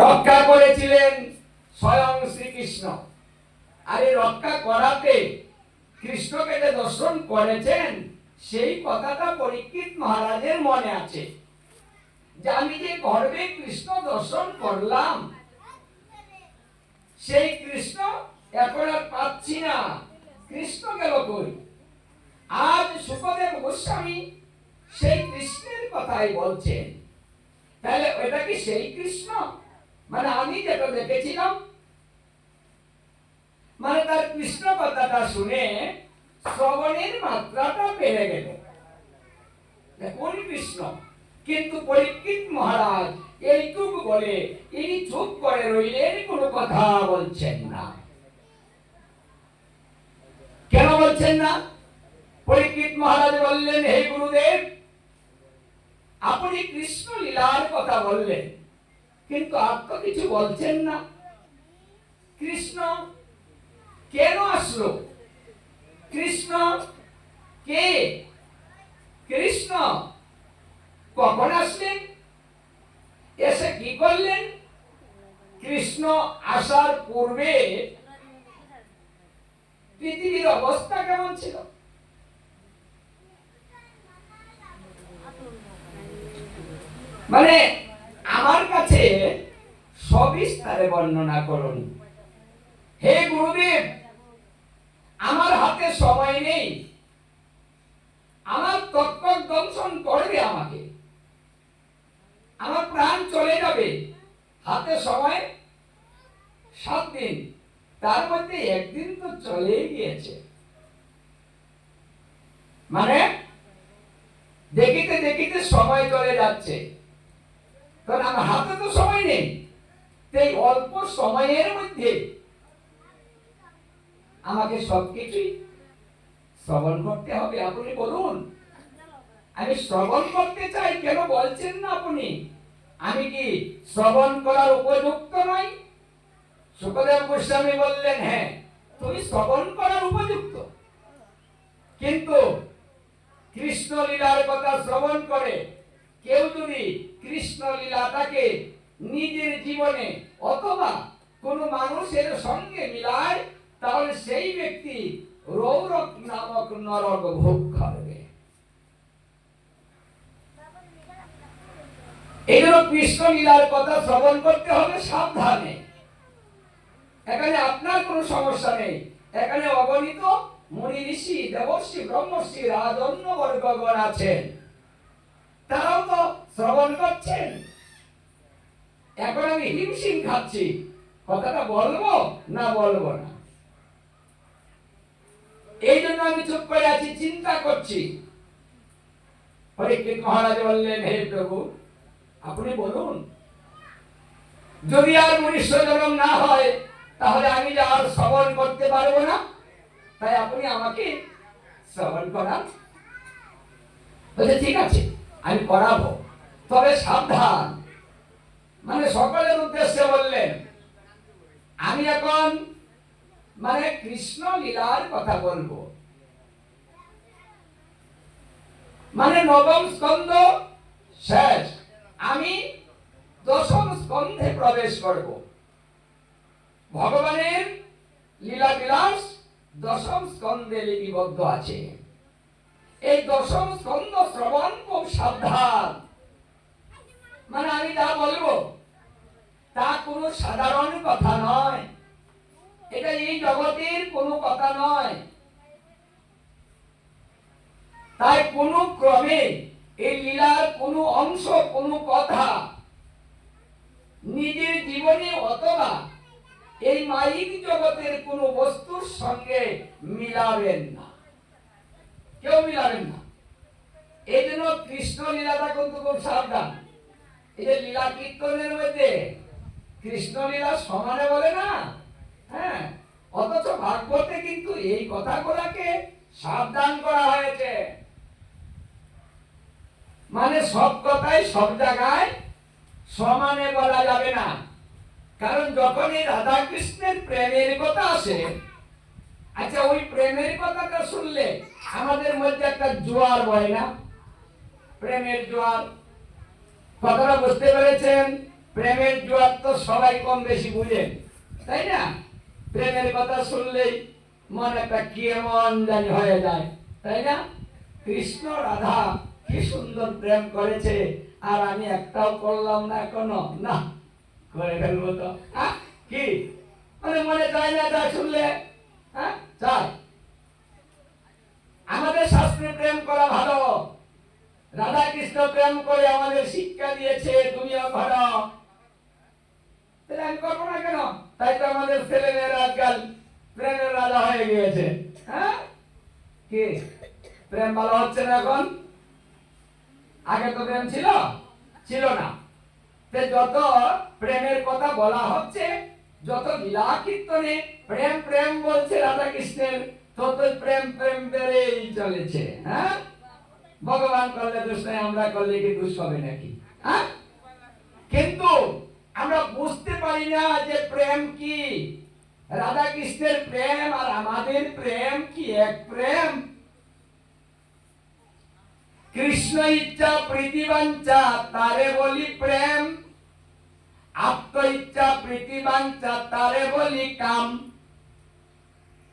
রক্ষা করেছিলেন স্বয়ং শ্রীকৃষ্ণ। আর এই রক্ষা করাতে কৃষ্ণকে যে দর্শন করেছেন, সেই কথাটা পরীক্ষিত মহারাজের মনে আছে। যে আমি যে গর্বে কৃষ্ণ দর্শন করলাম, সেই কৃষ্ণ এখন আর পাচ্ছি না। কৃষ্ণ গেল কই? আজ সুখদেব গোস্বামী সেই কৃষ্ণের কথাই বলছেন। তাহলে ওটা কি সেই কৃষ্ণ? মানে আমি যেটা দেখেছিলাম মানে তার কৃষ্ণ কথাটা শুনে শ্রবণের মাত্রাটা বেড়ে গেল। কোন কৃষ্ণ, কিন্তু পরীক্ষিত মহারাজ এইটুকু বলে ইনি চুপ করে রইলেন, কোনো কথা বলছেন না। কেন বলছেন না? পরীক্ষিত মহারাজ বললেন, হে গুরুদেব, আপনি কৃষ্ণ লীলার কথা বললেন। কিন্তু তো কিছু বলছেন না। কৃষ্ণ কেন আসলো? কৃষ্ণ কে? কৃষ্ণ কখন আসলেন? এসে কি করলেন? কৃষ্ণ আসার পূর্বে পৃথিবীর অবস্থা কেমন ছিল? মানে আমার কাছে সবিস্তারে বর্ণনা করুন। হে গুরুদেব, আমার হাতে সময় নেই। আমার তত্ত্ব দংশন করবে আমাকে। আমার প্রাণ চলে যাবে। হাতে সময় সাত দিন। তার মধ্যে একদিন তো চলে গিয়েছে। মানে দেখিতে দেখিতে সময় চলে যাচ্ছে। কারণ আমার হাতে তো সময় নেই। এই অল্প সময়ের মধ্যে আমাকে সবকিছুই শ্রবণ করতে হবে। আপনি বলুন, আমি শ্রবণ করতে চাই কেন বলছেন না আপনি? আমি কি শ্রবণ করার উপযুক্ত নই? সুখদেব গোস্বামী বললেন হ্যাঁ তুমি শ্রবণ করার উপযুক্ত। কিন্তু কৃষ্ণ লীলার কথা শ্রবণ করে কেউ যদি কৃষ্ণ লীলাটাকে নিজের জীবনে অথবা কোনো মানুষের সঙ্গে মিলায়, তাহলে সেই ব্যক্তি রৌরক নামক নরক ভোগ করবে এইগুলো কৃষ্ণ লীলার কথা শ্রবণ করতে হবে সাবধানে। এখানে আপনার কোনো সমস্যা নেই। এখানে অগণিত মুনি ঋষি, দেবর্ষি, ব্রহ্মর্ষি, রাজন্য বর্গগণ আছেন। তারাও তো শ্রবণ করছেন। এখন আমি হিমশিম খাচ্ছি। কথাটা বলব না বলব না? এই জন্য আমি চুপ করে আছি, চিন্তা করছি। পরীক্ষিত মহারাজ বললেন, হে প্রভু, আপনি বলুন, যদি আর মনুষ্য জন্ম না হয়, তাহলে আমি যে আর শ্রবণ করতে পারব না? তাই আপনি আমাকে শ্রবণ করান। বলছে, ঠিক আছে, আমি করাবো, তবে সাবধান। মানে সকলের উদ্দেশ্যে বললেন, আমি এখন মানে কৃষ্ণ লীলার কথা বলব। মানে নবম স্কন্ধ শেষ। আমি দশম স্কন্ধে প্রবেশ করব। ভগবানের লীলা বিলাস দশম স্কন্ধে লিপিবদ্ধ আছে। এই দশম স্কন্ধ শ্রবণ খুব সাবধান। মানে আমি যা বলব, তা কোনো সাধারণ কথা নয়। এটা এই জগতের কোনো কথা নয়। তাই কোনো ক্রমে এই লীলার কোনো অংশ, কোনো কথা নিজের জীবনে অথবা এই মাইক জগতের কোনো বস্তুর সঙ্গে মিলাবেন না। কেউ মিলাবেন না। এই জন্য কৃষ্ণ লীলাটা কিন্তু খুব সাবধান। এই যে লীলা কীর্তনের মধ্যে কৃষ্ণ লীলা সমানে বলে না? হ্যাঁ অথচ ভাগবতে কিন্তু এই কথাগুলোকে সাবধান করা হয়েছে। মানে সব কথাই সব জায়গায় সমানে বলা যাবে না। কারণ যখনই রাধা কৃষ্ণের প্রেমের কথা আসে আচ্ছা ওই প্রেমের কথাটা শুনলে আমাদের মধ্যে একটা জোয়ার বয় না? প্রেমের জোয়ার। কথাটা বুঝতে পেরেছেন? প্রেমের জোয়ার তো সবাই কম বেশি বুঝেন, তাই না? প্রেমের কথা শুনলেই মনে একটা কেমন জানি হয়ে যায়, তাই না? কৃষ্ণ রাধা, কি সুন্দর প্রেম করেছে, আর আমি একটাও করলাম না এখনও। না, করে ফেলব তো। কি? মানে মনে চায় না তা শুনলে? হ্যাঁ চায়। আমাদের শাস্ত্রে প্রেম করা ভালো। রাধা কৃষ্ণ প্রেম করে আমাদের শিক্ষা দিয়েছে তুমিও করো তাহলে করব না কেন? তাই তো আমাদের আজকাল প্রেমের রাজা হয়ে গিয়েছে। হ্যাঁ? প্রেম ভালো হচ্ছে না এখন? আগে তো প্রেম ছিল? ছিল না। যত প্রেমের কথা বলা হচ্ছে, যত লীলা কীর্তনে প্রেম প্রেম বলছে রাধা কৃষ্ণের তত প্রেম প্রেম বেড়েই চলেছে। হ্যাঁ? ভগবান করলে দোষ নাই, আমরা করলে কি দোষ হবে নাকি? হ্যাঁ? কিন্তু আমরা বুঝতে পারি না যে প্রেম কি। রাধা কৃষ্ণের প্রেম আর আমাদের প্রেম কি এক প্রেম? কৃষ্ণ ইচ্ছা, প্রীতিবাঞ্ছা, তারে বলি প্রেম। আত্ম ইচ্ছা, প্রীতিবাঞ্ছা, তারে বলি কাম।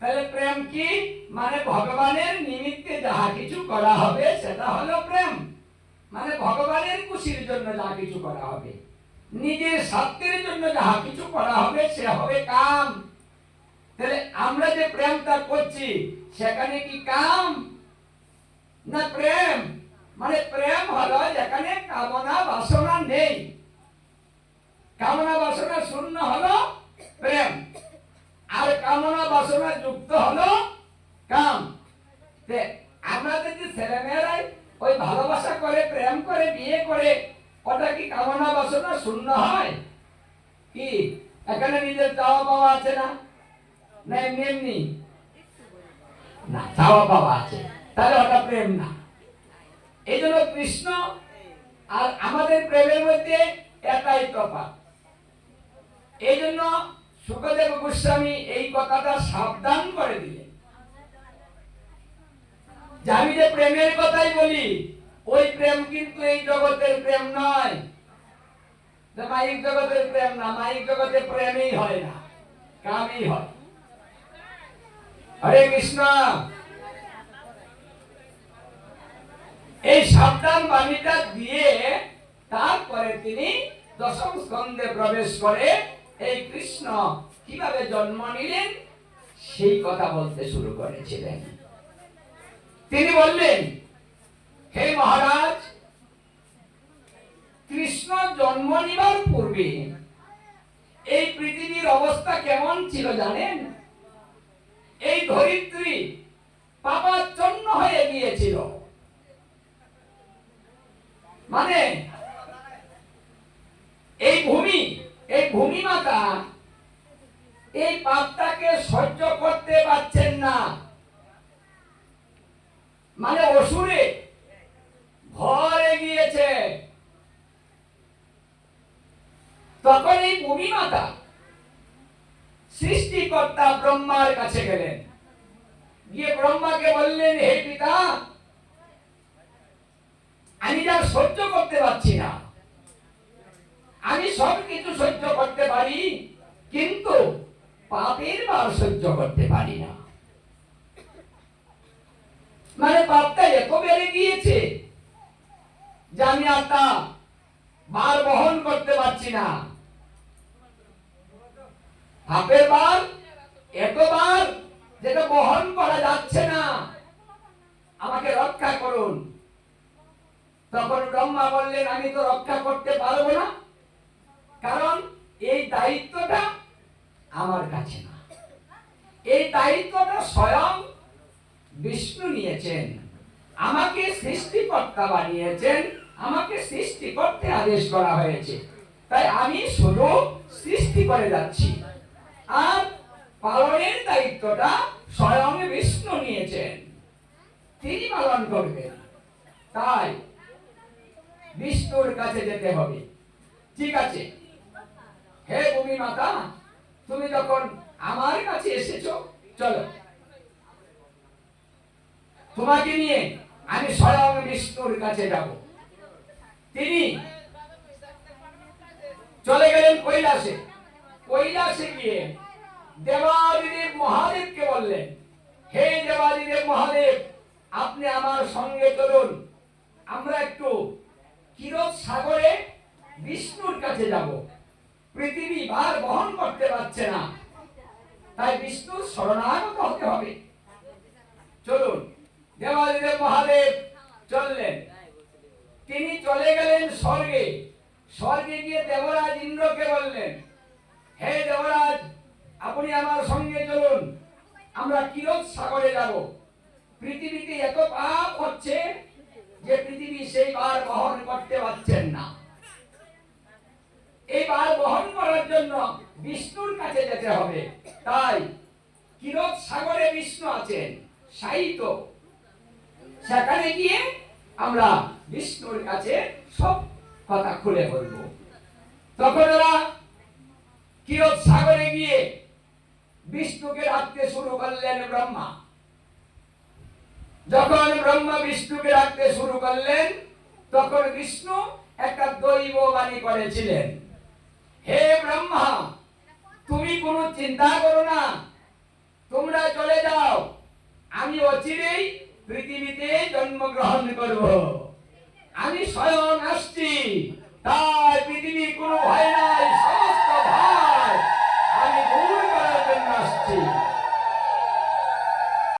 তাহলে প্রেম কি? মানে ভগবানের নিমিত্তে যাহা কিছু করা হবে, সেটা হলো প্রেম। মানে ভগবানের খুশির জন্য যা কিছু করা হবে। নিজের স্বার্থের জন্য যাহা কিছু করা হবে, সে হবে কাম। তাহলে আমরা যে প্রেমটা করছি, সেখানে কি কাম? না প্রেম? মানে প্রেম হলো যেখানে কামনা বাসনা নেই। কামনা বাসনা শূন্য হলো প্রেম। আর কামনা বাসনা যুক্ত হলো কাম। তে যে ছেলেমেয়েরাই ওই ভালোবাসা করে, প্রেম করে, বিয়ে করে, ওটা কি কামনা বাসনা শূন্য হয়? কি? এখানে নিজের চাওয়া পাওয়া আছে না? না, এমনি এমনি? না, চাওয়া পাওয়া আছে। তাহলে ওটা প্রেম না। এই জন্য কৃষ্ণ আর আমাদের প্রেমের মধ্যে এটাই তফাৎ। এই জন্য সুখদেব গোস্বামী এই কথাটা সাবধান করে দিলেন। আমি যে প্রেমের কথাই বলি, ওই প্রেম কিন্তু এই জগতের প্রেম নয়। মাইক জগতের প্রেম না, মাইক জগতে প্রেমই হয় না, কামই হয়। হরে কৃষ্ণ। এই সাবধান বাণীটা দিয়ে তারপরে তিনি দশম স্কন্ধে প্রবেশ করে এই কৃষ্ণ, কীভাবে জন্ম নিলেন? সেই কথা বলতে শুরু করেছিলেন। তিনি বললেন, হে মহারাজ, কৃষ্ণ জন্ম নিবার পূর্বে এই পৃথিবীর অবস্থা কেমন ছিল জানেন? এই ধরিত্রী পাপাচ্ছন্ন হয়ে গিয়েছিল। মানে এই ভূমি এই ভূমি মাতা এই পাপটাকে সহ্য করতে পারছেন না। মানে অসুরে ভরে গিয়েছে তখন এই ভূমি মাতা সৃষ্টিকর্তা ব্রহ্মার কাছে গেলেন। গিয়ে ব্রহ্মাকে বললেন, হে পিতা, আমি যা সহ্য করতে পারছি না আমি সব কিছু সহ্য করতে পারি, কিন্তু পাপের বার সহ্য করতে পারি না। মানে পাপটা এত বেড়ে গিয়েছে যে আমি আর তা বার বহন করতে পারছি না। পাপের বার এতবার যেটা বহন করা যাচ্ছে না আমাকে রক্ষা করুন তখন ব্রহ্মা বললেন আমি তো রক্ষা করতে পারব না কারণ এই দায়িত্বটা আমার কাছে না এই দায়িত্বটা স্বয়ং বিষ্ণু নিয়েছেন আমাকে সৃষ্টিকর্তা বানিয়েছেন, আমাকে সৃষ্টি করতে আদেশ করা হয়েছে। তাই আমি শুধু সৃষ্টি করে যাচ্ছি। আর পালনের দায়িত্বটা স্বয়ং বিষ্ণু নিয়েছেন। তিনি পালন করবেন। তাই বিষ্ণুর কাছে যেতে হবে। ঠিক আছে। হে ভূমি মাতা, তুমি যখন আমার কাছে এসেছ, চলো। তোমাকে নিয়ে আমি স্বয়ং বিষ্ণুর কাছে যাব। তিনি চলে গেলেন কৈলাসে। কৈলাসে গিয়ে দেবাদিদেব মহাদেবকে বললেন, হে দেবাদিদেব মহাদেব, আপনি আমার সঙ্গে চলুন। আমরা একটু ক্ষীরোদ সাগরে বিষ্ণুর কাছে যাব। পৃথিবী ভার বহন করতে পারছে না। তাই বিষ্ণুর শরণাগত হতে হবে। চলুন। দেবাদিদেব মহাদেব চললেন। তিনি চলে গেলেন স্বর্গে। স্বর্গে গিয়ে দেবরাজ ইন্দ্রকে বললেন, হে দেবরাজ, আপনি আমার সঙ্গে চলুন। আমরা কিরত সাগরে যাব। পৃথিবীতে এত পাপ হচ্ছে যে পৃথিবী সেই বার বহন করতে পারছেন না। এই বার বহন করার জন্য বিষ্ণুর কাছে যেতে হবে। তাই কিরত সাগরে বিষ্ণু আছেন সাহিত্য সেখানে গিয়ে আমরা বিষ্ণুর কাছে সব কথা খুলে বলব। তখন ওরা কিরত সাগরে গিয়ে বিষ্ণুকে ডাকতে শুরু করলেন ব্রহ্মা। যখন ব্রহ্মা বিষ্ণুকে ডাকতে শুরু করলেন, তখন বিষ্ণু একটা দৈব বাণী করেছিলেন। হে ব্রহ্মা, তুমি কোনো চিন্তা করো না। তোমরা চলে যাও। আমি অচিরেই পৃথিবীতে জন্মগ্রহণ করব। আমি স্বয়ং আসছি। তাই পৃথিবীর কোনো ভয় নাই, সমস্ত ভয় আমি দূর করার জন্য আসছি।